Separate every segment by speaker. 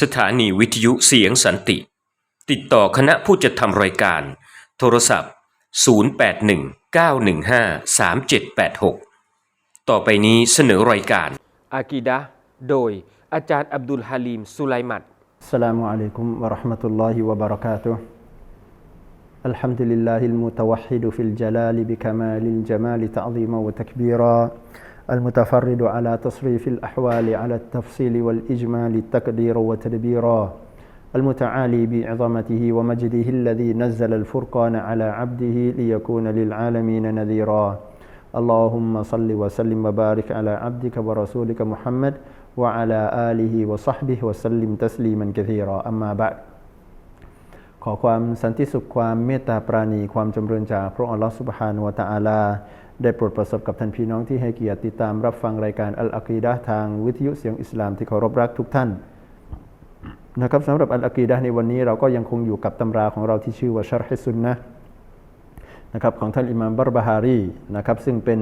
Speaker 1: สถานีวิทยุเสียงสันติ ติดต่อคณะผู้จัดทำรายการ โทรศัพท์ 0819153786 ต่อไปนี้เสนอรายการ
Speaker 2: อากีดะห์โดยอาจารย์อับดุลฮาลีมสุไลมัด
Speaker 3: السلام عليكم ورحمة الله وبركاته الحمد لله المتوحد في الجلال بكمال الجمال تعظيما وتكبيرا المتفرد على تصريف الأحوال على التفصيل والإجمال تقديرا وتدبيرا المتعالي بعظمته ومجده الذي نزل الفرقان على عبده ليكون للعالمين نذيرا اللهم صل وسلم وبارك على عبدك ورسولك محمد وعلى آله وصحبه وسلم تسليما كثيرا أما بعد ขอความสันติสุขความเมตตาปราณีความจำเริญจากพระองค์อัลลอฮฺสุบฮานุวะตะอาลา ได้โปรดประสบกับท่านพี่น้องที่ให้เกียรติติดตามรับฟังรายการอัลอากีดะทางวิทยุเสียงอิสลามที่เคารพรักทุกท่านนะครับสำหรับอัลอากีดะในวันนี้เราก็ยังคงอยู่กับตำราของเราที่ชื่อว่าชาร์ฮิซุนนะนะครับของท่านอิมามบัรบาฮารีนะครับซึ่งเป็น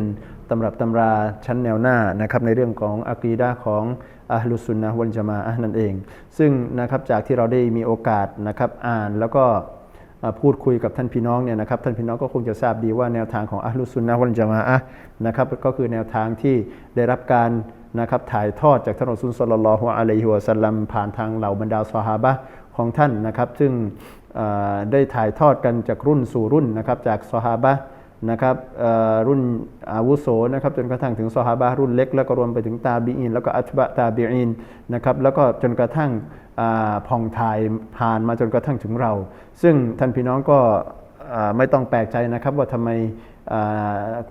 Speaker 3: ตำรับตำราชั้นแนวหน้านะครับในเรื่องของอากีดะของอัลลุสุนนะฮ์วัลจามาอะห์นั่นเอง ซึ่งนะครับจากที่เราได้มีโอกาสนะครับอ่านแล้วก็ พูดคุยกับท่านพี่น้องเนี่ยนะครับท่านพี่น้องก็คงจะทราบดีว่าแนวทางของอัลลุซุนนะวันจามาอะนะครับก็คือแนวทางที่ได้รับการนะครับถ่ายทอดจากท่านอซูลศ็อลลัลอฮุอะลัยฮิวะสัลลัมผ่านทางเหล่าบรรดาซอฮาบะของท่านนะครับ ซึ่งได้ถ่ายทอดกันจากรุ่นสู่รุ่นนะครับจากซอฮาบะ นะครับรุ่นอาวุโสนะครับจนกระทั่งถึงซอฮาบะรุ่นเล็ก แล้วก็รวมไปถึงตาบีอิน แล้วก็อัตบะตาบีอินนะครับแล้วก็จนกระทั่งอ่าผ่องถ่ายผ่านมาจนกระทั่งถึงเรา ซึ่งท่านพี่น้องก็ไม่ต้องแปลกใจนะครับว่าทำไม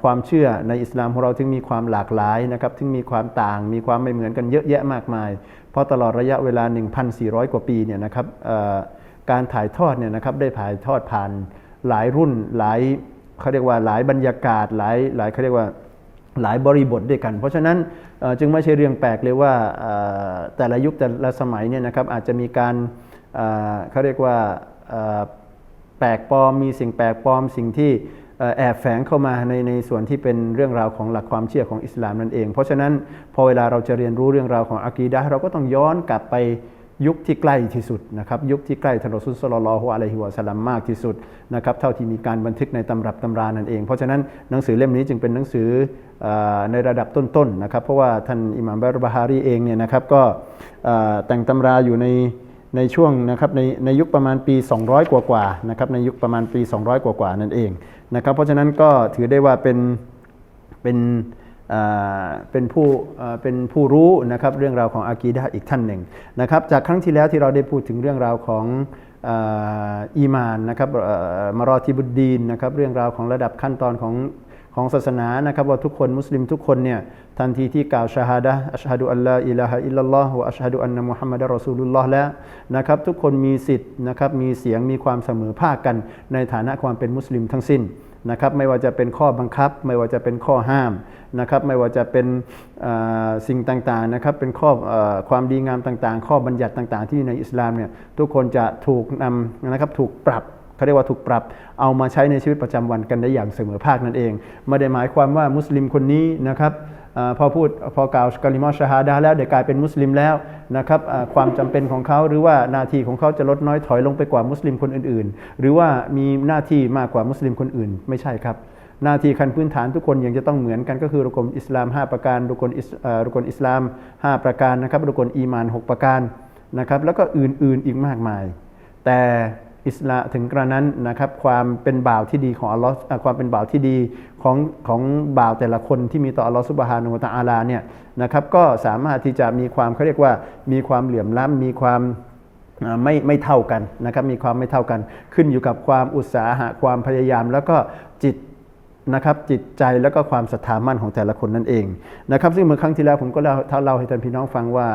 Speaker 3: ความเชื่อในอิสลามของเราถึงมีความหลากหลายนะครับถึงมีความต่าง มีความไม่เหมือนกันเยอะแยะมากมาย เพราะตลอดระยะเวลา 1,400 กว่าปีเนี่ยนะครับการถ่ายทอดเนี่ยนะครับได้ถ่ายทอดผ่านหลายรุ่นหลาย เขาเรียกว่าหลายบรรยากาศหลายหลายเขาเรียกว่าหลายบริบทด้วยกัน เพราะฉะนั้นจึงไม่ใช่เรื่องแปลกเลยว่าแต่ละยุคแต่ละสมัยเนี่ยนะครับอาจจะมีการเขาเรียกว่าแปลกปลอมมีสิ่งแปลกปลอมสิ่งที่แอบแฝงเข้ามาในในส่วนที่เป็นเรื่องราวของหลักความเชื่อของอิสลามนั่นเอง เพราะฉะนั้นพอเวลาเราจะเรียนรู้เรื่องราวของอากีดะเราก็ต้องย้อนกลับไป ยุคที่ใกล้ที่สุดนะครับยุคที่ใกล้ท่านรอซูลอลลัลลอฮุอะลัยฮิวสลัมมากที่สุดนะครับเท่าที่มีการบันทึกในตำรับตำรานั่นเอง เพราะฉะนั้นหนังสือเล่มนี้จึงเป็นหนังสืออในระดับต้นๆนะครับเพราะว่าท่านอิหม่ามบารบาฮารีเองเนี่ยนะครับก็แต่งตำราอยู่ในในช่วงนะครับในในยุคประมาณปี 200 กว่าๆนะครับในยุคประมาณปี 200 กว่าๆนั่นเองนะครับเพราะฉะนั้นก็ถือได้ว่าเป็นเป็นอ่า เป็นผู้เป็นผู้รู้นะครับเรื่องราวของอากีดะอีกท่านหนึ่งนะครับจากครั้งที่แล้วที่เราได้พูดถึงเรื่องราวของอีมานนะครับมารอติบุดดีนนะครับเรื่องราวของระดับขั้นตอนของของศาสนานะครับว่าทุกคนมุสลิมทุกคนเนี่ยทันทีที่กล่าวชาฮาดะอัชฮะดุอัลลอฮ์อิลาฮะอิลลัลลอฮ์วะอัชฮะดุอันนะมุฮัมมัดรอซูลุลลอฮ์แล้วนะครับทุกคนมีสิทธิ์นะครับมีเสียงมีความเสมอภาคกันในฐานะความเป็นมุสลิมทั้งสิ้น นะครับไม่ว่าจะเป็นข้อบังคับ ไม่ว่าจะเป็นข้อห้ามนะครับไม่ว่าจะเป็นสิ่งต่างๆนะครับเป็นข้อความดีงามต่างๆ ข้อบัญญัติต่างๆ ที่ในอิสลามเนี่ยทุกคนจะถูกนำนะครับถูกปรับเขาเรียกว่าถูกปรับเอามาใช้ในชีวิตประจำวันกันได้อย่างเสมอภาคนั่นเอง ไม่ได้หมายความว่ามุสลิมคนนี้นะครับ พอพูดพอกล่าวกลิมอชฮาดาแล้วเดี๋ยวกลายเป็นมุสลิมแล้วนะครับความจำเป็นของเขาหรือว่าหน้าที่ของเขาจะลดน้อยถอยลงไปกว่ามุสลิมคนอื่น ๆ หรือว่ามีหน้าที่มากกว่ามุสลิมคนอื่น ไม่ใช่ครับหน้าที่ขั้นพื้นฐานทุกคนยังจะต้องเหมือนกันก็คือรุกลอิสลาม 5 ประการรุกลอิสรุกลอิสลาม 5 ประการนะครับรุกลอีมาน 6 ประการนะครับแล้วก็อื่นๆอีกมากมาย แต่ อิสลาถึงกระนั้นนะครับความเป็นบ่าวที่ดีของอัลลอฮ์ความเป็นบ่าวที่ดีของของบ่าวแต่ละคนที่มีต่ออัลลอฮ์ซุบฮานุตะอาลาเนี่ยนะครับก็สามารถที่จะมีความเขาเรียกว่ามีความเหลื่อมล้ำมีความไม่ไม่เท่ากันนะครับมีความไม่เท่ากัน ขึ้นอยู่กับความอุตสาหะความพยายาม แล้วก็จิต นะครับจิตใจแล้วก็ความศรัทธามั่นของแต่ละคนนั่นเองนะครับซึ่งเมื่อครั้งที่แล้วผมก็เล่าเล่าให้ท่านพี่น้องฟังว่า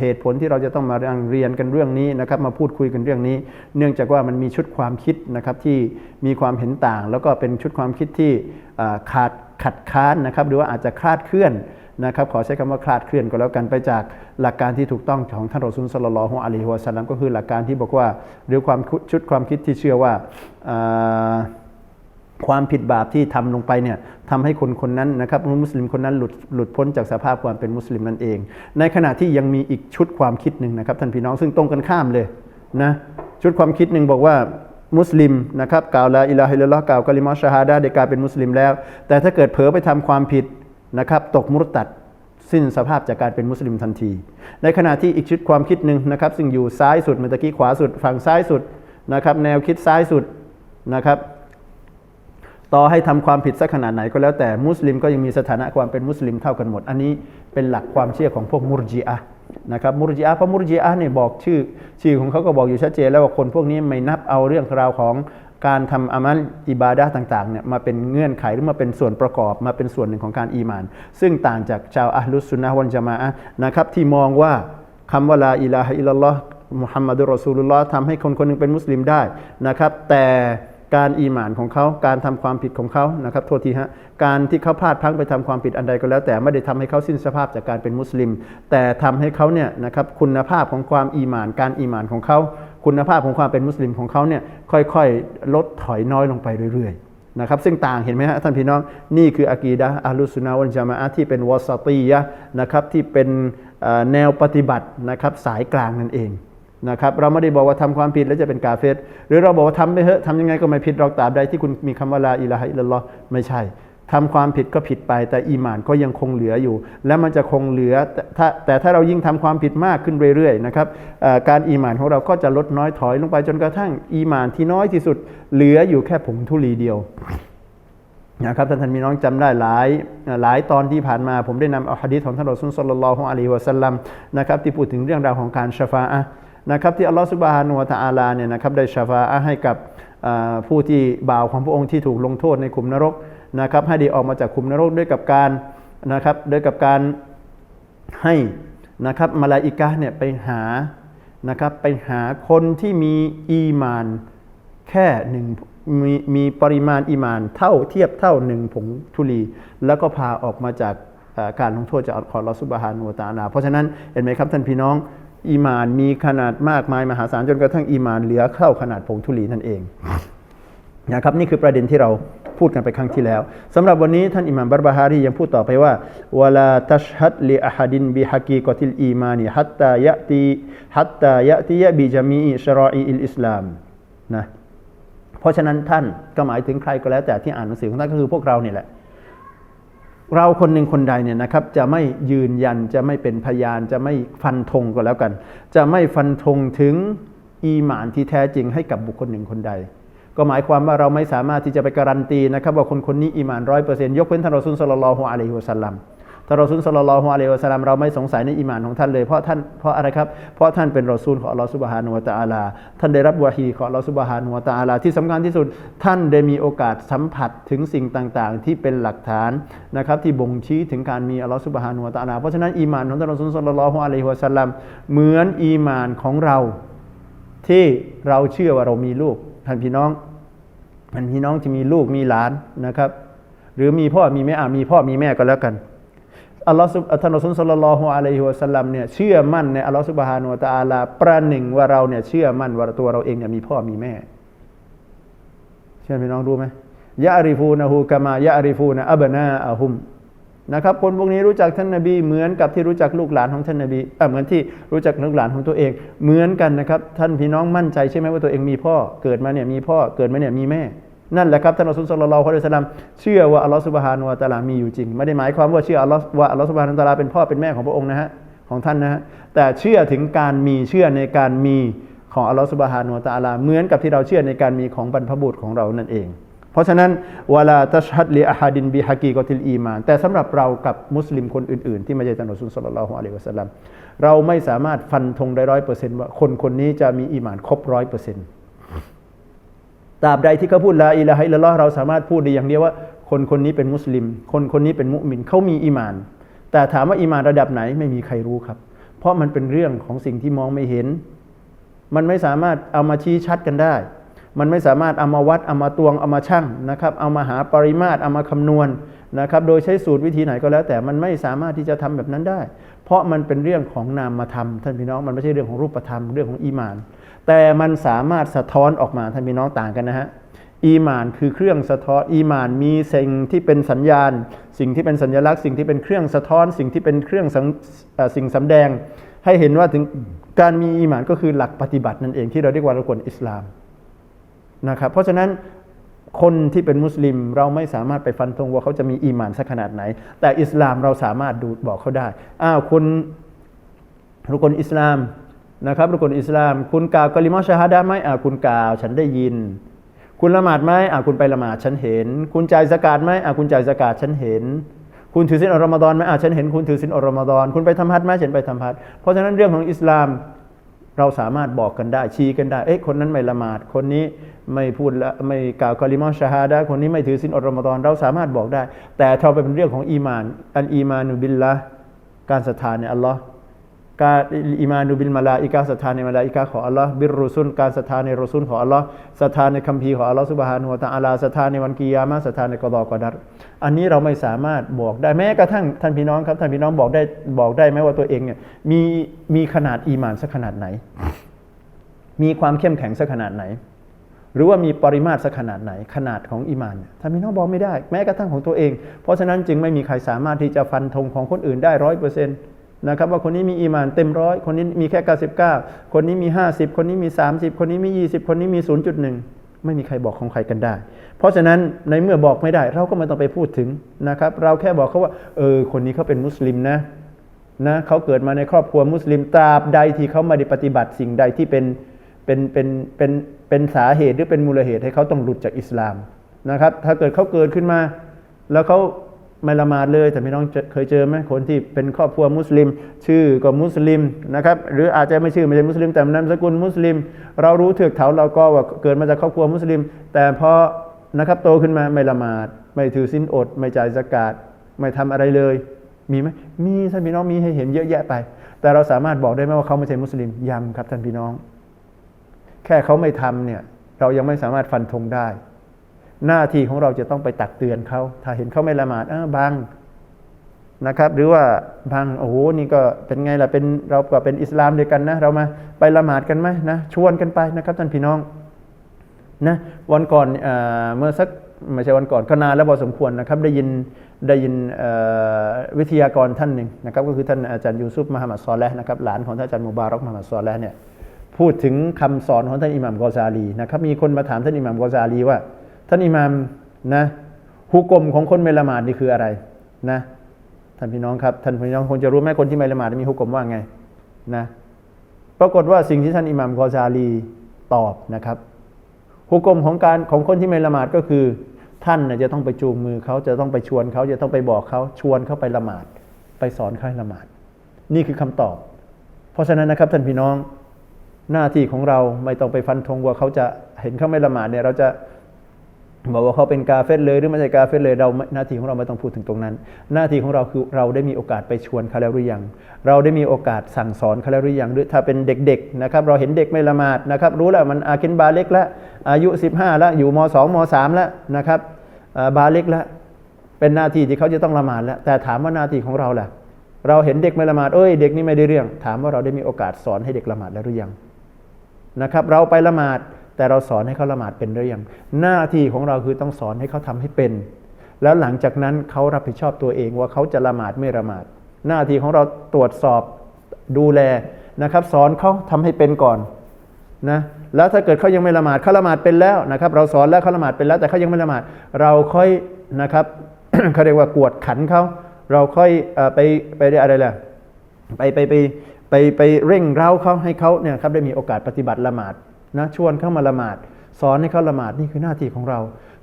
Speaker 3: เหตุผลที่เราจะต้องมาเรียนกันเรื่องนี้นะครับมาพูดคุยกันเรื่องนี้ เนื่องจากว่ามันมีชุดความคิดนะครับที่มีความเห็นต่าง แล้วก็เป็นชุดความคิดที่ขาดขัดค้านนะครับหรือว่าอาจจะคลาดเคลื่อนนะครับขอใช้คำว่าคลาดเคลื่อนก็แล้วกันไปจากหลักการที่ถูกต้องของท่านรอซูลสลลลอฮุอะลัยฮิวะสัลลัมก็คือหลักการที่บอกว่าหรือความชุดความคิดที่เชื่อว่าอ่า ความผิดบาปที่ทำลงไปเนี่ยทำให้คนคนนั้นนะครับมุสลิมคนนั้นหลุดหลุดพ้นจากสภาพความเป็นมุสลิมนั่นเอง ในขณะที่ยังมีอีกชุดความคิดหนึ่งนะครับท่านพี่น้องซึ่งตรงกันข้ามเลยนะชุดความคิดหนึ่งบอกว่ามุสลิมนะครับกล่าวละอิลาฮิลลอฮ์กล่าวกะลิมาชาฮาดาได้กลายเป็นมุสลิมแล้ว แต่ถ้าเกิดเผลอไปทำความผิดนะครับตกมุรตัดสิ้นสภาพจากการเป็นมุสลิมทันที ในขณะที่อีกชุดความคิดหนึ่งนะครับซึ่งอยู่ซ้ายสุดเมื่อตะกี้ขวาสุด ฝั่งซ้ายสุดนะครับแนวคิดซ้ายสุดนะครับ ต่อให้ทำความผิดสักขนาดไหนก็แล้วแต่มุสลิมก็ยังมีสถานะความเป็นมุสลิมเท่ากันหมด อันนี้เป็นหลักความเชื่อของพวกมุรจิอะนะครับมุรจิอะเพราะมุรจิอะเนี่ยบอกชื่อ ชื่อของเขาก็บอกอยู่ชัดเจนแล้วว่าคนพวกนี้ไม่นับเอาเรื่องราวของการทำอามัลอิบาดะต่างๆเนี่ยมาเป็นเงื่อนไขหรือมาเป็นส่วนประกอบมาเป็นส่วนหนึ่งของการอีมาน ซึ่งต่างจากชาวอัลลุสซุนนะฮ์วัลจามะนะครับที่มองว่าคำว่าลาอิลาฮะอิลลัลลอฮ์มุฮัมมัดุรอซูลุลลอฮ์ทำให้คนคนหนึงเป็นมุสลิมได้นะครับแต่ การอีหมานของเขาการทำความผิดของเขานะครับโทษทีฮะการที่เขาพลาดพลั้งไปทำความผิดอันใดก็แล้ว แต่ไม่ได้ทำให้เขาสิ้นสภาพจากการเป็นมุสลิม แต่ทำให้เขาเนี่ยนะครับคุณภาพของความอีหมาน การอีหมานของเขา คุณภาพของความเป็นมุสลิมของเขาเนี่ยค่อยๆ ลดถอยน้อยลงไปเรื่อยๆนะครับซึ่งต่างเห็นไหมฮะท่านพี่น้องนี่คืออากีดะอัลลุสุนนะฮ์วัลจามะที่เป็นวอสตียะนะครับที่เป็นแนวปฏิบัตินะครับสายกลางนั่นเอง นะครับเราไม่ได้บอกว่าทำความผิดแล้วจะเป็นกาเฟรหรือเราบอกว่าทำไปเถอะทำยังไงก็ไม่ผิดหรอกตราบใดที่คุณมีคำว่าลาอิลาฮะอิลลอฮ์ไม่ใช่ทำความผิดก็ผิดไป แต่อีหมานก็ยังคงเหลืออยู่ และมันจะคงเหลือแต่แต่ถ้าเรายิ่งทำความผิดมากขึ้นเรื่อยๆนะครับการอีหมานของเราก็จะลดน้อยถอยลงไปจนกระทั่งอีหมานที่น้อยที่สุดเหลืออยู่แค่ผงธุลีเดียวนะครับท่านท่านมีน้องจำได้หลายหลายตอนที่ผ่านมา ผมได้นำเอาฮะดีษของท่านรอซูลสัลลัลลอฮุอะลัยฮิวะสัลลัมนะครับที่พูดถึงเรื่องราวของการชฟาอะ นะครับที่อัลลอฮฺสุบฮานุวะตะอาลาเนี่ยนะครับได้ชฟาอะห์ให้กับผู้ที่บ่าวของพระองค์ที่ถูกลงโทษในขุมนรกนะครับให้ไดีออกมาจากขุมนรกด้วยกับการนะครับด้วยกับการให้นะครับมาลาอิกะเนี่ยไปหานะครับไปหาคนที่มีอีมานแค่หนึ่งมีมีปริมาณอีมานเท่าเทียบเท่าหนึ่งผงธุลี แล้วก็พาออกมาจากการลงโทษจากอัลลอฮฺซุบฮานุวะตะอาลา เพราะฉะนั้นเห็นไหมครับท่านพี่น้อง อีมานมีขนาดมากมายมหาศาลจนกระทั่งอีมานเหลือเข้าขนาดผงธุลีนั่นเองนะครับนี่คือประเด็นที่เราพูดกันไปครั้งที่แล้วสำหรับวันนี้ท่านอิหม่ามบัรบาฮารียังพูดต่อไปว่าวลาตัชฮัดลิอะฮัดินบิฮะกีกอติลอีมานีฮัตตายะตีฮัตตายะตียะบิจามีชรออีอิลอิสลามนะเพราะฉะนั้นท่านก็หมายถึงใครก็แล้วแต่ที่อ่านหนังสือของท่านก็คือพวกเรานี่แหละ เราคนหนึ่งคนใดเนี่ยนะครับจะไม่ยืนยันจะไม่เป็นพยาน จะไม่ฟันธงก็แล้วกัน จะไม่ฟันธงถึงอีหมานที่แท้จริงให้กับบุคคลหนึ่งคนใด ก็หมายความว่าเราไม่สามารถที่จะไปการันตีนะครับว่าคนคนนี้อีหมานร้อยเปอร์เซ็นต์ยกเว้นท่านรอซุลสลลัลลอฮุอะลัยฮิวะสัลลัม ท่านรอซุลสลลัลฮุอะลัยฮิวะสัลลัมเราไม่สงสัยในอีหมานของท่านเลยเพราะท่านเพราะอะไรครับเพราะท่านเป็นรอซูลของอัลลอฮฺซุบฮานุวะตะอาลา ท่านได้รับวะฮีของอัลลอฮฺซุบฮานุวะตะอาลา ที่สำคัญที่สุดท่านได้มีโอกาสสัมผัสถึงสิ่งต่างๆ ที่เป็นหลักฐานนะครับที่บ่งชี้ถึงการมีอัลลอฮฺซุบฮานุวะตะอาลาเพราะฉะนั้นอีหมานของท่านรอซูลสลลัลฮุอะลัยฮิวะสัลลัมเหมือนอีหมานของเราที่เราเชื่อว่าเรามีลูกท่านพี่น้องมันพี่น้องที่มีลูกมีหลานนะครับ หรือมีพ่อมีแม่อ่ามีพ่อมีแม่ก็แล้วกัน อัลลอฮฺซุบท่านอัลลอฮฺสัลลัลลอฮุอะลัยฮิวะสัลลัมเนี่ยเชื่อมั่นในอัลลอฮฺซุบฮานุวะตะอาลาประหนึ่งว่าเราเนี่ยเชื่อมั่นว่าตัวเราเองเนี่ยมีพ่อมีแม่ เชื่อพี่น้องรู้ไหมยะอาริฟูนะฮูกามายะอาริฟูนะอับนาอะฮุมนะครับคนพวกนี้รู้จักท่านนบี เหมือนกับที่รู้จักลูกหลานของท่านนบีอ่อเหมือนที่รู้จักลูกหลานของตัวเอง เหมือนกันนะครับ ท่านพี่น้องมั่นใจใช่ไหมว่าตัวเองมีพ่อเกิดมาเนี่ยมีพ่อเกิดมาเนี่ยมีแม่ นั่นแหละครับท่านอัลลสุลลัลลอฮุอะลัยฮิสลลัมเชื่อว่าอัลลอฮฺสุบฮานุวะตาลามีอยู่จริง ไม่ได้หมายความว่าเชื่ออัลลอฮฺว่าอัลลอฮฺสุบฮานุวะตาลาเป็นพ่อเป็นแม่ของพระองค์นะฮะของท่านนะฮะแต่เชื่อถึงการมีเชื่อในการมีของอัลลอฮฺสุบฮานุวะตาลาเหมือนกับที่เราเชื่อในการมีของบรรพบุรุษของเรานั่นเอง เพราะฉะนั้นวลาตัชฮัดลีอะฮัดินบิฮะกีกอติลอีมาน แต่สำหรับเรากับมุสลิมคนอื่น ๆ ที่ไม่ใช่ท่านรอซูลสัลลัลลอฮุอะลัยฮิวะสัลลัมเราไม่สามารถฟันธงได้ร้อยเปอร์เซ็นต์ว่าคนคนนี้จะมีอีมานครบร้อยเปอร์เซ็นต์ ตราบใดที่เขาพูดลาอิลาฮะอิลลัลอฮ์เราสามารถพูดได้อย่างเดียวว่า คนคนนี้เป็นมุสลิม คนคนนี้เป็นมุมินเขามีอีมาน แต่ถามว่าอีมานระดับไหนไม่มีใครรู้ครับ เพราะมันเป็นเรื่องของสิ่งที่มองไม่เห็น มันไม่สามารถเอามาชี้ชัดกันได้ มันไม่สามารถเอามาวัดเอามาตวงเอามาชั่งนะครับ เอามาหาปริมาตรเอามาคำนวณนะครับ โดยใช้สูตรวิธีไหนก็แล้ว แต่มันไม่สามารถที่จะทำแบบนั้นได้ เพราะมันเป็นเรื่องของนามธรรมท่านพี่น้องมันไม่ใช่เรื่องของรูปธรรมเรื่องของอีมาน แต่มันสามารถสะท้อนออกมาท่านพี่น้องต่างกันนะฮะอีหมานคือเครื่องสะท้อนอีหมานมีสิ่งที่เป็นสัญญาณ สิ่งที่เป็นสัญลักษณ์ สิ่งที่เป็นเครื่องสะท้อน สิ่งที่เป็นเครื่องส,สิ่งสำแดง ให้เห็นว่าถึงการมีอีหมานก็คือหลักปฏิบัตินั่นเองที่เราเรียกว่าลักกฎอิสลามนะครับเพราะฉะนั้นคนที่เป็นมุสลิมเราไม่สามารถไปฟันธงว่าเขาจะมีอีหมานสักขนาดไหน แต่อิสลามเราสามารถดูบอกเขาได้อ้าวคุณรุกลอิสลาม นะครับรุกลอิสลาม คุณกล่าวกะลิมอชาฮาดะไหมอ่าคุณกล่าว ฉันได้ยิน คุณละหมาดไหมอ่าคุณไปละหมาดฉันเห็น คุณจ่ายสกาดไหมอ่าคุณจ่ายสกาดฉันเห็น คุณถือศีลอรอมฎอนไหมอ่าฉันเห็นคุณถือศีลอรอมฎอนคุณไปทำฮัจญ์ไหมฉันไปทำฮัจญ์เพราะฉะนั้นเรื่องของอิสลามเราสามารถบอกกันได้ชี้กันได้ เอ๊ะคนนั้นไม่ละหมาด คนนี้ไม่พูดละไม่กล่าวกะลิมอชาฮาดะคนนี้ไม่ถือศีลอัลรอมฎอนเราสามารถบอกได้ แต่ถ้าเป็นเรื่องของอีมาน อันอีมานุบิลละการศรัทธาในอัลลอฮ์ การอิมานุบิลมาลาอิกาศรัทธาในมาลาอิกาของอัลลอฮ์บิรรุซุนการศรัทธาในรอซุนของอัลลอฮ์ศรัทธาในคัมภีร์ของอัลลอฮ์ซุบฮานุวะตะอาลาศรัทธาในวันกิยามะศรัทธาในกอฎอกอดัรอันนี้เราไม่สามารถบอกได้แม้กระทั่งท่านพี่น้องครับท่านพี่น้องบอกได้บอกได้ไหมว่าตัวเองเนี่ยมีมีขนาดอีมานสักขนาดไหน มีความเข้มแข็งสักขนาดไหน หรือว่ามีปริมาตรสักขนาดไหนขนาดของอีมานท่านพี่น้องบอกไม่ได้ แม้กระทั่งของตัวเอง เพราะฉะนั้นจึงไม่มีใครสามารถที่จะฟันธงของคนอื่นได้ร้อยเปอร์เซ็นต์ นะครับว่าคนนี้มีอีมานเต็มร้อยคนนี้มีแค่ 99 คนนี้มี 50 คนนี้มี 30 คนนี้มี 20 คนนี้มี 0.1 ไม่มีใครบอกของใครกันได้ เพราะฉะนั้นในเมื่อบอกไม่ได้ เราก็ไม่ต้องไปพูดถึงนะครับ เราแค่บอกเขาว่า เออ คนนี้เขาเป็นมุสลิมนะนะเขาเกิดมาในครอบครัวมุสลิมตราบใดที่เขาไม่ได้ปฏิบัติสิ่งใดที่เป็นเป็นเป็นเป็นเป็นสาเหตุหรือเป็นมูลเหตุให้เขาต้องหลุดจากอิสลามนะครับ ถ้าเกิดเขาเกิดขึ้นมา แล้วเขา ไม่ละหมาดเลยแต่พี่น้องเคยเจอไหมคนที่เป็นครอบครัวมุสลิม ชื่อก็มุสลิมนะครับหรืออาจจะไม่ชื่อไม่ใช่มุสลิม แต่นามสกุลมุสลิม เรารู้เถือกเถาเราก็ว่าเกิดมาจากครอบครัวมุสลิม แต่พอนะครับโตขึ้นมาไม่ละหมาด ไม่ถือศีลอด ไม่จ่ายสกาดไม่ทำอะไรเลย มีไหมมีท่านพี่น้องมีให้เห็นเยอะแยะไป แต่เราสามารถบอกได้ไหมว่าเขาไม่ใช่มุสลิมย้ำครับท่านพี่น้อง แค่เขาไม่ทำเนี่ยเรายังไม่สามารถฟันธงได้ หน้าที่ของเราจะต้องไปตักเตือนเขา ถ้าเห็นเขาไม่ละหมาดเออบังนะครับ หรือว่าบังโอ้โหนี่ก็เป็นไงล่ะเป็นเราก็เป็นอิสลามด้วยกันนะ เรามาไปละหมาดกันไหมนะชวนกันไปนะครับท่านพี่น้องนะวันก่อนเอเมื่อสักไม่ใช่วันก่อนก็นานแล้วพอสมควรนะครับ ได้ยินได้ยินวิทยากรท่านหนึ่งนะครับ ก็คือท่านอาจารย์ยูซุฟมหามัดซอลและนะครับหลานของท่านอาจารย์มุบารอกมหามัดซอลและเนี่ยพูดถึงคำสอนของท่านอิหม่ามกอซาลีนะครับมีคนมาถามท่านอิหม่ามกอซาลีว่า ท่านอิหมามนะฮุกกลมของคนไม่ละหมาดนี่คืออะไรนะท่านพี่น้องครับท่านพี่น้องคงจะรู้ไหมคนที่ไม่ละหมาดมีฮุกกลมว่าไงนะปรากฏว่าสิ่งที่ท่านอิหมามกอซาลีตอบนะครับหุกกลมของการของคนที่ไม่ละหมาดก็คือ ท่านจะต้องไปจูงมือเขาจะต้องไปชวนเขาจะต้องไปบอกเขาชวนเขาไปละหมาด ไปสอนเขาให้ละหมาด นี่คือคำตอบ เพราะฉะนั้นนะครับท่านพี่น้องหน้าที่ของเราไม่ต้องไปฟันธงว่าเขาจะเห็นเขาไม่ละหมาดเนี่ยเราจะ บอกว่าเขาเป็นกาเฟตเลยหรือไม่ใช่กาเฟตเลยเราหน้าที่ของเราไม่ต้องพูดถึงตรงนั้น หน้าที่ของเราคือเราได้มีโอกาสไปชวนเขาแล้วหรือยัง เราได้มีโอกาสสั่งสอนเขาแล้วหรือยังหรือถ้าเป็นเด็กๆนะครับเราเห็นเด็กไม่ละหมาดนะครับรู้แล้วมันอากินบาเล็กแล้วอายุ 15แล้วอยู่ม 2 ม 3 แล้วนะครับบาเล็กแล้วเป็นหน้าที่ที่เขาจะต้องละหมาดแล้วแต่ถามว่าหน้าที่ของเราล่ะเราเห็นเด็กไม่ละหมาดเอ้ยเด็กนี่ไม่ได้เรื่อง ถามว่าเราได้มีโอกาสสอนให้เด็กละหมาดแล้วหรือยังนะครับเราไปละหมาด แต่เราสอนให้เขาละหมาดเป็นหรือยังหน้าที่ของเราคือต้องสอนให้เขาทำให้เป็น แล้วหลังจากนั้นเขารับผิดชอบตัวเองว่าเขาจะละหมาดไม่ละหมาด หน้าที่ของเราตรวจสอบดูแลนะครับ สอนเขาทำให้เป็นก่อนนะแล้วถ้าเกิดเขายังไม่ละหมาดเขาละหมาดเป็นแล้วนะครับ เราสอนแล้วเขาละหมาดเป็นแล้วแต่เขายังไม่ละหมาด เราค่อยนะครับเขาเรียกว่ากวดขันเขาเราค่อยไปไปอะไรล่ะไปไปไปไปไปเร่งเร้าเขาให้เขาเนี่ยครับได้มีโอกาสปฏิบัติละหมาด นะชวนเข้ามาละหมาด สอนให้เขาละหมาดนี่คือหน้าที่ของเรา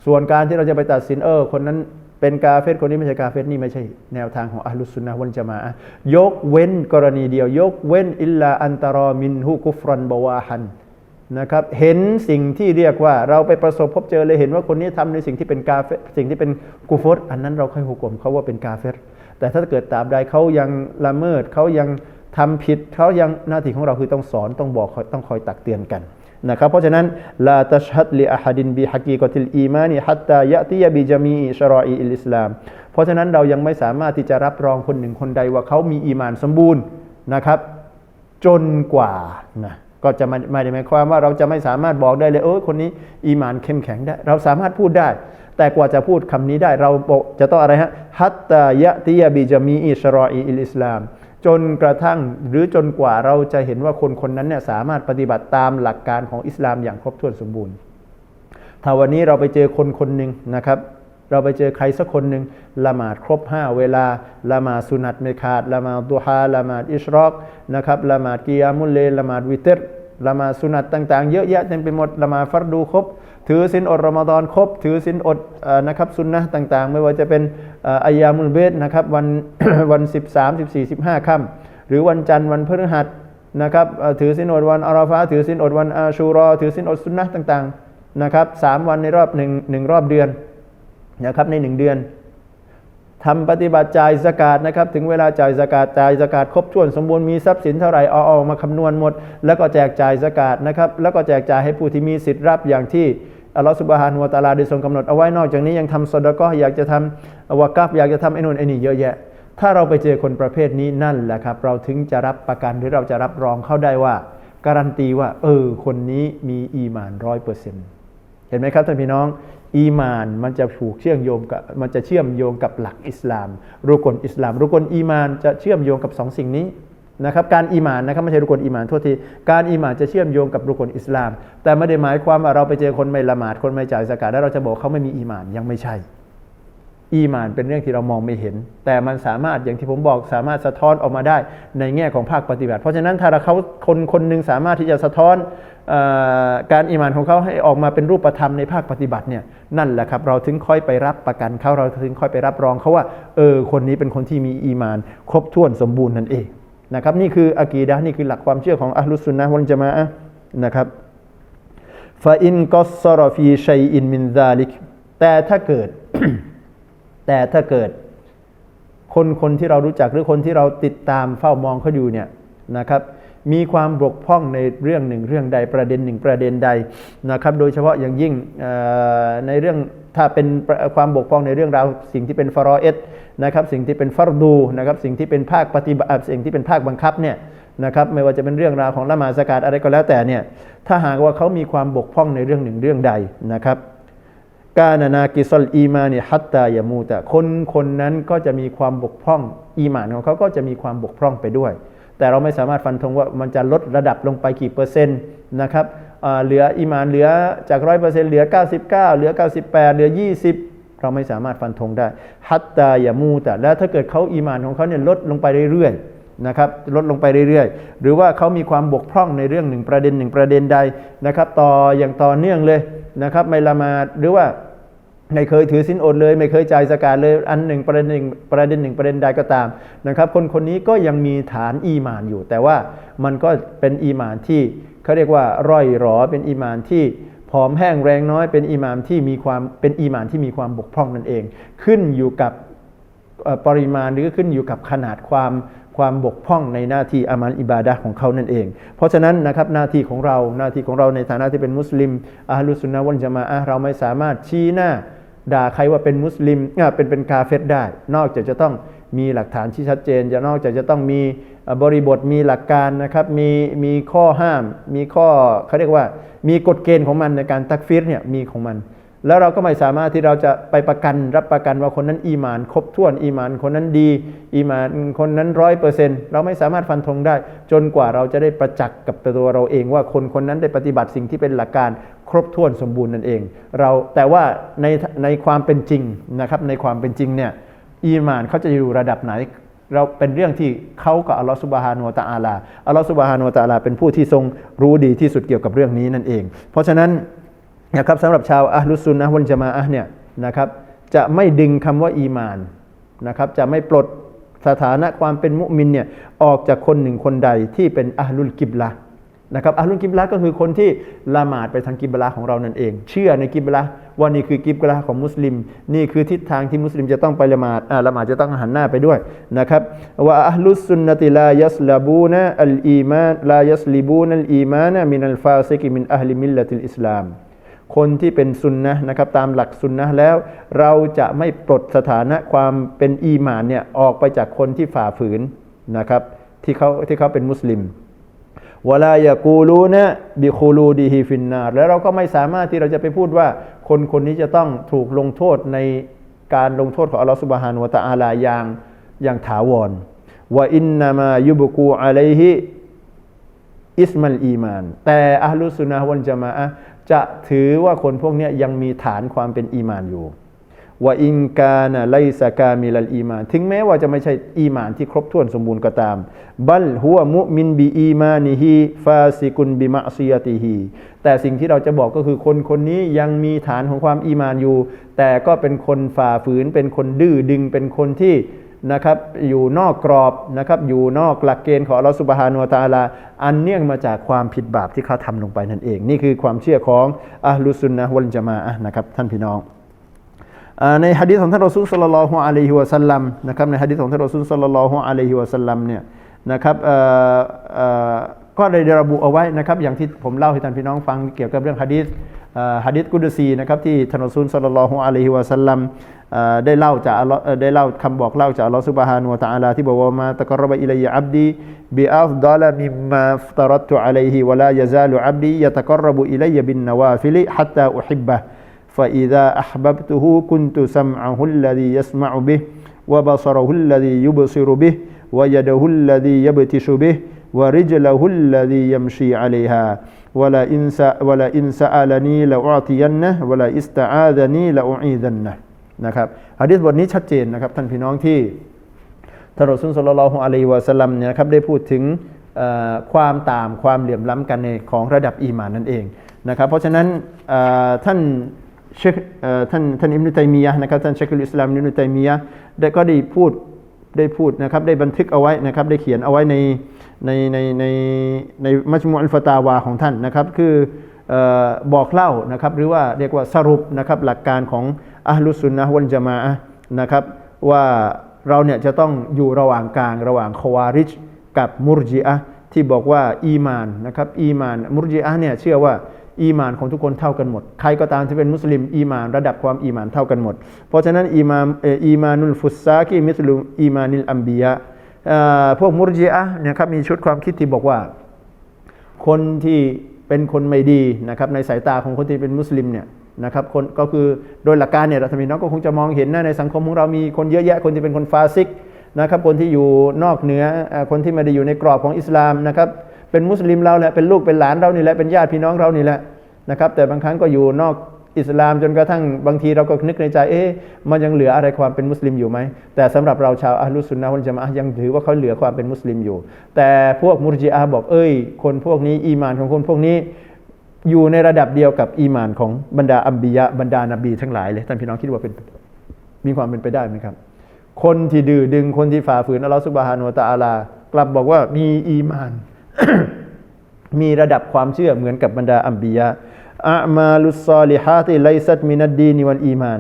Speaker 3: ส่วนการที่เราจะไปตัดสินเออ คนนั้นเป็นกาเฟตคนนี้ไม่ใช่กาเฟตนี่ไม่ใช่แนวทางของอัลลุสุนนะวัลจามะอะห์ยกเว้นกรณีเดียว ยกเว้นอิลลาอันตารอมินฮุกุฟรันบวาฮันนะครับเห็นสิ่งที่เรียกว่าเราไปประสบพบเจอเลยเห็นว่าคนนี้ทำในสิ่งที่เป็นกาเฟตสิ่งที่เป็นกุฟรอันนั้นเราค่อยหุกกลมเขาว่าเป็นกาเฟตแต่ถ้าเกิดตาบใดเขายังละเมิดเขายังทำผิดเขายังหน้าที่ของเราคือต้องสอนต้องบอกต้องคอยตักเตือนกัน นะครับเพราะฉะนั้นลาตัชฮัดลิอะฮัดินบิฮักีกอติลอีมานีฮัตตายะติยะบิจามีชรออีอิลอิสลามเพราะฉะนั้นเรายังไม่สามารถที่จะรับรองคนหนึ่งคนใดว่าเขามีอีมานสมบูรณ์นะครับ จนกว่านะก็จะไม่ไม่ได้หมายความว่าเราจะไม่สามารถบอกได้เลยเออคนนี้อีมานเข้มแข็งได้ เราสามารถพูดได้ แต่กว่าจะพูดคำนี้ได้เราจะต้องอะไรฮะฮัตตายะติยะบิจามีอิชรออีอิลอิสลาม จนกระทั่งหรือจนกว่าเราจะเห็นว่าคนคนนั้นเนี่ยสามารถปฏิบัติตามหลักการของอิสลามอย่างครบถ้วนสมบูรณ์ ถ้าวันนี้เราไปเจอคนคนหนึ่งนะครับ เราไปเจอใครสักคนหนึ่งละหมาดครบ 5 เวลาละหมาดสุนัตไม่ขาดละหมาดดุฮาละหมาดอิชรอกนะครับละหมาดกิยามุลเลลละหมาดวิเตรละหมาดสุนัตต่าง ๆ เยอะแยะเต็มไปหมดละหมาดฟัรดูครบ ถือสินอดรอมฎอนครบ ถือสินอดนะครับสุนนะต่างๆ ไม่ว่าจะเป็นอายามุลเบสนะครับวันวัน 13 14 15ค่ำหรือวันจันทร์วันพฤหัสนะครับถือสินอดวันอาราฟาถือสินอดวันอาชูรอ ถือสินอดสุนนะต่างๆนะครับสามวันในรอบหนึ่งหนึ่งรอบเดือนนะครับในหนึ่งเดือน ทำปฏิบัติจ่ายสกาดนะครับถึงเวลาจ่ายสกาดจ่ายสกาดครบถ้วนสมบูรณ์มีทรัพย์สินเท่าไหร่เอาออกมาคำนวณหมด แล้วก็แจกจ่ายสกาดนะครับแล้วก็แจกจ่ายให้ผู้ที่มีสิทธิ์รับอย่างที่อัลลอฮฺสุบฮานุวะตาลาได้ทรงกำหนดเอาไว้นอกจากนี้ยังทำสดก็อยากจะทำวากัฟอยากจะทำไอ้นู่นไอ้นี่เยอะแยะ ถ้าเราไปเจอคนประเภทนี้นั่นแหละครับเราถึงจะรับประกันหรือเราจะรับรองเขาได้ว่า การันตีว่า เออคนนี้มีอีมานร้อยเปอร์เซ็นต์เห็นไหมครับท่านพี่น้อง อีมานมันจะผูกเชื่อมโยงกับมันจะเชื่อมโยงกับหลักอิสลาม รุกลอิสลาม รุกลอีมานจะเชื่อมโยงกับสองสิ่งนี้นะครับการอีมานนะครับไม่ใช่รุกลอีมานโทษทีการอีมานจะเชื่อมโยงกับรุกลอิสลาม แต่ไม่ได้หมายความว่าเราไปเจอคนไม่ละหมาดคนไม่จ่ายสกาดแล้วเราจะบอกเขาไม่มีอีมานยังไม่ใช่ อีมานเป็นเรื่องที่เรามองไม่เห็น แต่มันสามารถอย่างที่ผมบอกสามารถสะท้อนออกมาได้ในแง่ของภาคปฏิบัติ เพราะฉะนั้นถ้าเราเขาคนคนหนึ่งสามารถที่จะสะท้อนอการอีมานของเขาให้ออกมาเป็นรูปธรรมในภาคปฏิบัติเนี่ย นั่นแหละครับ เราถึงค่อยไปรับประกันเขาเราถึงค่อยไปรับรองเขาว่าเออคนนี้เป็นคนที่มีอีมาน ครบถ้วนสมบูรณ์นั่นเองนะครับนี่คืออะกีดะนี่คือหลักความเชื่อของอัลลุสซุนนะฮ์วัลจามะอะนะครับฟาอินกอสซรฟีชัยอินมินซาลิกแต่ถ้าเกิด แต่ถ้าเกิด คนคนที่เรารู้จักหรือคนที่เราติดตามเฝ้ามองเขาอยู่เนี่ยนะครับ มีความบกพร่องในเรื่องหนึ่งเรื่องใดประเด็นหนึ่งประเด็นใดนะครับ โดยเฉพาะอย่างยิ่งในเรื่องถ้าเป็นความบกพร่องในเรื่องราวสิ่งที่เป็นฟารอเอสนะครับสิ่งที่เป็นฟัรดูนะครับสิ่งที่เป็นภาคปฏิบัติสิ่งที่เป็นภาคบังคับเนี่ยนะครับไม่ว่าจะเป็นเรื่องราวของละหมาดสกาดอะไรก็แล้วแต่เนี่ยถ้าหากว่าเขามีความบกพร่องในเรื่องหนึ่งเรื่องใดนะครับกานานากิซอลอีมานีฮัตตายามูตะคนคนนั้นก็จะมีความบกพร่องอีหมานของเขาก็จะมีความบกพร่องไปด้วย แต่เราไม่สามารถฟันธงว่ามันจะลดระดับลงไปกี่เปอร์เซ็นต์นะครับเหลืออีหมานเหลือจากร้อยเปอร์เซ็นต์เหลือ 99 เหลือ 98 เหลือ 20 เราไม่สามารถฟันธงได้ฮัตตายามูแตะแล้วถ้าเกิดเขาอีหมานของเขาเนี่ยลดลงไปเรื่อยๆนะครับลดลงไปเรื่อยๆ หรือว่าเขามีความบกพร่องในเรื่องหนึ่งประเด็นหนึ่งประเด็นใดนะครับต่ออย่างต่อเนื่องเลยนะครับไม่ละมาดหรือว่า ไม่เคยถือสินอดเลย ไม่เคยจ่ายสกาดเลยอันหนึ่งประเด็นหนึ่งประเด็นหนึ่งประเด็นใดก็ตามนะครับ คนคนนี้ก็ยังมีฐานอีมานอยู่ แต่ว่ามันก็เป็นอีมานที่เขาเรียกว่าร่อยหรอเป็นอีมานที่ผอมแห้งแรงน้อยเป็นอีมานที่มีความเป็นอีมานที่มีความบกพร่องนั่นเอง ขึ้นอยู่กับปริมาณหรือขึ้นอยู่กับขนาดความความบกพร่องในหน้าที่อามัลอิบาดะของเขานั่นเอง เพราะฉะนั้นนะครับหน้าที่ของเราหน้าที่ของเราในฐานะที่เป็นมุสลิมอาลุสุนนะวัลจามะอะห์เราไม่สามารถชี้หน้า ด่าใครว่าเป็นมุสลิมอะเป็นเป็นกาเฟรได้ นอกจากจะต้องมีหลักฐานที่ชัดเจน จะนอกจากจะต้องมีบริบทมีหลักการนะครับมีมีข้อห้าม มีข้อเขาเรียกว่ามีกฎเกณฑ์ของมันในการตักฟิรเนี่ยมีของมัน แล้วเราก็ไม่สามารถที่เราจะไปประกันรับประกันว่าคนนั้นอีมาน ครบถ้วนอีมาน คนนั้นดี อีมานคนนั้นร้อยเปอร์เซ็นต์เราไม่สามารถฟันธงได้ จนกว่าเราจะได้ประจักษ์กับตัวเราเองว่าคนคนนั้นได้ปฏิบัติสิ่งที่เป็นหลักการ ครบถ้วนสมบูรณ์นั่นเอง เราแต่ว่าในในความเป็นจริงนะครับในความเป็นจริงเนี่ยอีมานเขาจะอยู่ระดับไหน เราเป็นเรื่องที่เขากับอัลลอฮฺสุบฮานุวะตะอาลาอัลลอฮฺสุบฮานุวะตะอาลาเป็นผู้ที่ทรงรู้ดีที่สุดเกี่ยวกับเรื่องนี้นั่นเอง เพราะฉะนั้นนะครับสำหรับชาวอัลลุซุนนะฮ์วัลจามะอะเนี่ยนะครับจะไม่ดึงคำว่าอีมานนะครับจะไม่ปลดสถานะความเป็นมุมินเนี่ยออกจากคนหนึ่งคนใดที่เป็นอัลลุลกิบละ นะครับอัลลุลกิบละห์ก็คือคนที่ละหมาดไปทางกิบละห์ของเรานั่นเอง เชื่อในกิบละห์ว่านี่คือกิบละห์ของมุสลิม นี่คือทิศทางที่มุสลิมจะต้องไปละหมาดละหมาดจะต้องหันหน้าไปด้วยนะครับว่าอัลลุสุนนติลายัสลาบูนะอัลอีมานลายัสลิบูนัลอีมานะมินัลฟาซิกิมินอัลลิมิลลติลอิสลามคนที่เป็นซุนนะนะครับตามหลักซุนนะแล้ว เราจะไม่ปลดสถานะความเป็นอีหมานเนี่ยออกไปจากคนที่ฝ่าฝืนนะครับที่เขาที่เขาเป็นมุสลิม วลายากูลูนะบิคูลูดีฮิฟินนาร์แล้วเราก็ไม่สามารถที่เราจะไปพูดว่า คนคนนี้จะต้องถูกลงโทษในการลงโทษของอัลลอฮฺสุบฮานุวะตะอาลาอย่างอย่างถาวรว่าอินนามายุบกูอะลัยฮิอิสมัลอีมาน แต่อัลลุสุนนะฮ์วัลจามะจะถือว่าคนพวกนี้ยยังมีฐานความเป็นอีมานอยู่ ว่าอินกานะไลสกามิลอีมาน ถึงแม้ว่าจะไม่ใช่อีมานที่ครบถ้วนสมบูรณ์ก็ตาม บัลหัวมุมินบีอีมานิฮีฟาซิกุนบิมะซียติฮีแต่สิ่งที่เราจะบอกก็คือคนคนนี้ยังมีฐานของความอีมานอยู่ แต่ก็เป็นคนฝ่าฝืน เป็นคนดื้อดึง เป็นคนที่นะครับอยู่นอกกรอบนะครับอยู่นอกหลักเกณฑ์ของอัลลอฮฺสุบฮานุตาลา อันเนื่องมาจากความผิดบาปที่เขาทำลงไปนั่นเอง นี่คือความเชื่อของอัลลุสุนนะวัลจามะอะนะครับท่านพี่น้อง ในฮะดีษของท่านรอซูลสัลลัลลอฮุอะลัยฮิวะสัลลัมนะครับในฮะดีษของท่านรอซูลสัลลัลลอฮุอะลัยฮิวะสัลลัมเนี่ยนะครับก็ได้ระบุเอาไว้นะครับอย่างที่ผมเล่าให้ท่านพี่น้องฟังเกี่ยวกับเรื่องฮะดีษฮะดีษกุดซีนะครับที่ท่านรอซูลสัลลัลลอฮุอะลัยฮิวะสัลลัมได้เล่าจากได้เล่าคำบอกเล่าจากอัลลอฮ์ซุบฮานุวะตะอาลาที่บอกว่ามาตะกรบะอิลัยอับดีบิอัฟดอลมิมมาฟตรัตุอะลัยฮิวะลายะซาลุอับดียะตะกรบอิลัยบินนวาฟิลิฮัตตาอุฮิบบะ فإذا أحببته كنت سمعه الذي يسمع به وبصره الذي يبصر به ويده الذي يبتش به ورجله الذي يمشي عليها ولا إن سأ- ولا إن سألني لأعطينه ولا استعاذني لأعيذنه นะครับฮะดีษบทนี้ชัดเจนนะครับท่านพี่น้องที่ท่านรอซูลศ็อลลัลลอฮุอะลัยฮิวะสัลลัมเนี่ยนะครับได้พูดถึงเอ่อความต่างความเหลื่อมล้ำกันในของระดับอีหมานนั่นเองนะครับเพราะฉะนั้นเอ่อท่าน เชคท่านท่านอิมนุตัยมียะนะครับท่านเชคุลอิสลามอิมนุตัยมียะได้ก็ได้พูดได้พูดนะครับได้บันทึกเอาไว้นะครับได้เขียนเอาไว้ในในในในในมัจมุอัลฟตาวาของท่านนะครับคืออบอกเล่านะครับหรือว่าเรียกว่าสรุปนะครับหลักการของอัลลุสุนนะวัลจามะอะนะครับว่าเราเนี่ยจะต้องอยู่ระหว่างกลางระหว่างคอวาริจกับมุรจิอะที่บอกว่าอีมานนะครับอีมานมุรจิอะเนี่ยเชื่อว่า อีมานของทุกคนเท่ากันหมด ใครก็ตามที่เป็นมุสลิมอีมานระดับความอีมานเท่ากันหมด เพราะฉะนั้นอีมานอีมานุลฟุสซากีมิสลุอีมานิลอัมบียะพวกมุรจิอะห์เนะครับมีชุดความคิดที่บอกว่า คนที่เป็นคนไม่ดีนะครับในสายตาของคนที่เป็นมุสลิมเนี่ยนะครับคนก็คือโดยหลักการเนี่ยเราทมีน้องก็คงจะมองเห็นนะในสังคมของเรามีคนเยอะแยะคนที่เป็นคนฟาซิกนะครับคนที่อยู่นอกเหนือคนที่ไม่ได้อยู่ในกรอบของอิสลามนะครับ เป็นมุสลิมเราแหละเป็นลูกเป็นหลานเรานี่แหละเป็นญาติพี่น้องเรานี่แหละนะครับ แต่บางครั้งก็อยู่นอกอิสลามจนกระทั่งบางทีเราก็นึกในใจเอ๊ะมันยังเหลืออะไรความเป็นมุสลิมอยู่ไหมแต่สำหรับเราชาวอะห์ลุสุนนะฮ์วัลญะมะยังถือว่าเขาเหลือความเป็นมุสลิมอยู่ แต่พวกมุรจิอะห์บอกเอ้ย คนพวกนี้อีมานของคนพวกนี้ อยู่ในระดับเดียวกับอีมานของบรรดาอัมบียะบรรดานบีทั้งหลายเลยท่านพี่น้องคิดว่าเป็นมีความเป็นไปได้ไหมครับ คนที่ดื้อดึงคนที่ฝ่าฝืนอัลลอฮฺซุบฮานุวะตะอาลากลับบอกว่ามีอีมาน มีระดับความเชื่อเหมือนกับบรรดาอัมบียะอะมาลุสซอลิฮาติไลซัตมินัดดีนิวัลอีมาน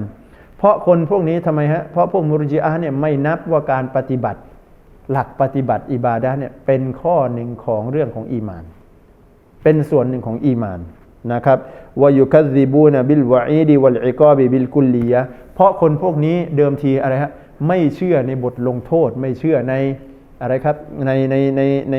Speaker 3: เพราะคนพวกนี้ทำไมฮะ เพราะพวกมุรจิอะเนี่ยไม่นับว่าการปฏิบัติ หลักปฏิบัติอิบาดะเนี่ยเป็นข้อหนึ่งของเรื่องของอีมาน เป็นส่วนหนึ่งของอีมานนะครับวายุคัซซิบูนบิลวะอีดีวัลอิกอบิบิลกุลลียะเพราะคนพวกนี้เดิมทีอะไรฮะไม่เชื่อในบทลงโทษไม่เชื่อใน อะไรครับในในในใน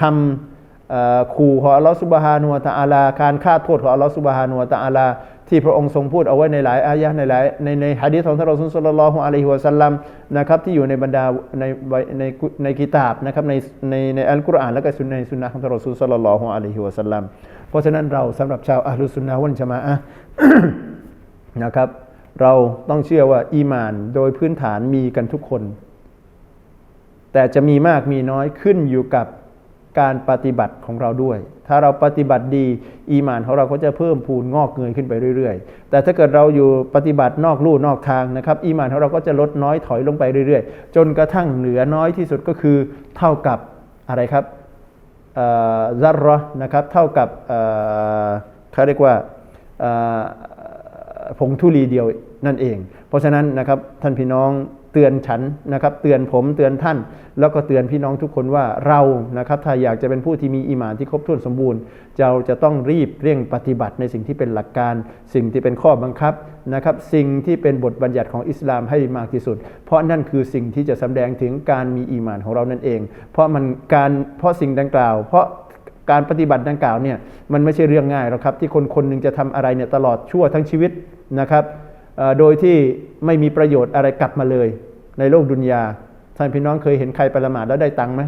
Speaker 3: คำขู่ของอัลลอฮฺสุบฮานุวะตะอาลา การฆ่าโทษของอัลลอฮฺสุบฮานุวะตะอาลา ที่พระองค์ทรงพูดเอาไว้ในหลายอายะในหลายในในฮะดีษของท่านรอซูลศ็อลลัลลอฮุอะลัยฮิวะซัลลัมนะครับที่อยู่ในบรรดาในในในกิตาบนะครับในในในอัลกุรอานและก็สุนในสุนนะของท่านรอซูลศ็อลลัลลอฮุอะลัยฮิวะซัลลัมเพราะฉะนั้นเราสำหรับชาวอะลุสซุนนะฮ์วัลญะมาอะนะครับเราต้องเชื่อว่าอีมานโดยพื้นฐานมีกันทุกคน แต่จะมีมากมีน้อยขึ้นอยู่กับการปฏิบัติของเราด้วย ถ้าเราปฏิบัติดี อีหมานของเราก็จะเพิ่มพูนงอกเงยขึ้นไปเรื่อยๆ แต่ถ้าเกิดเราอยู่ปฏิบัตินอกลู่นอกทางนะครับ อีหมานของเราก็จะลดน้อยถอยลงไปเรื่อยๆ จนกระทั่งเหลือน้อยที่สุดก็คือเท่ากับอะไรครับอ่อซัรรนะครับ เท่ากับเขาเรียกว่าอ่อผงธุลีเดียวนั่นเอง เพราะฉะนั้นนะครับท่านพี่น้อง เตือนฉันนะครับเตือนผมเตือนท่าน แล้วก็เตือนพี่น้องทุกคนว่าเรานะครับถ้าอยากจะเป็นผู้ที่มีอีหมานที่ครบถ้วนสมบูรณ์เราจะต้องรีบเร่งปฏิบัติในสิ่งที่เป็นหลักการ สิ่งที่เป็นข้อบังคับนะครับสิ่งที่เป็นบทบัญญัติของอิสลามให้มากที่สุด เพราะนั่นคือสิ่งที่จะแดงถึงการมีอีมานของเรานั่นเอง เพราะมันการเพราะสิ่งดังกล่าว เพราะการปฏิบัติดังกล่าวเนี่ยมันไม่ใช่เรื่องง่ายหรอกครับที่คนคนหนึ่งจะทำอะไรเนี่ยตลอดชั่วทั้งชีวิตนะครับโดยที่ไม่มีประโยชน์อะไรกลับมาเลย ในโลกดุนยาท่านพี่น้องเคยเห็นใครปละมาดแล้วได้ตังค์ไหม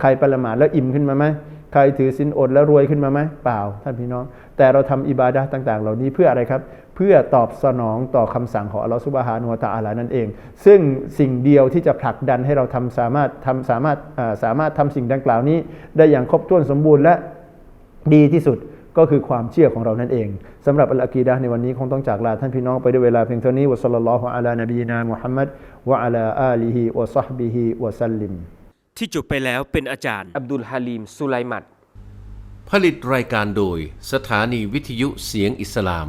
Speaker 3: ใครปละมาดแล้วอิ่มขึ้นมาไหมใครถือสินอดแล้วรวยขึ้นมาไหมเปล่า ท่านพี่น้อง แต่เราทำอิบาดะต่าง ๆ เหล่านี้เพื่ออะไรครับ เพื่อตอบสนองต่อคำสั่งของอัลลอฮฺซุบฮานุวะตะอาลานั่นเอง ซึ่งสิ่งเดียวที่จะผลักดันให้เราทำสามารถทำสามารถสามารถทำสิ่งดังกล่าวนี้ ได้อย่างครบถ้วนสมบูรณ์และดีที่สุด ก็คือความเชื่อของเรานั่นเองสำหรับอัลอากีดะห์ในวันนี้คงต้องจากลาท่านพี่น้องไปด้วยเวลาเพียงเท่านี้วะซัลลัลลอฮุอะลานบีนามุฮัมมัดวะอะลาอาลีฮิวะซอฮบิฮิวะซัลลิม
Speaker 1: ที่จบไปแล้วเป็นอาจารย์
Speaker 2: อับดุลฮาลีมสุไลมัด
Speaker 4: ผลิตรายการโดยสถานีวิทยุเสียงอิสลาม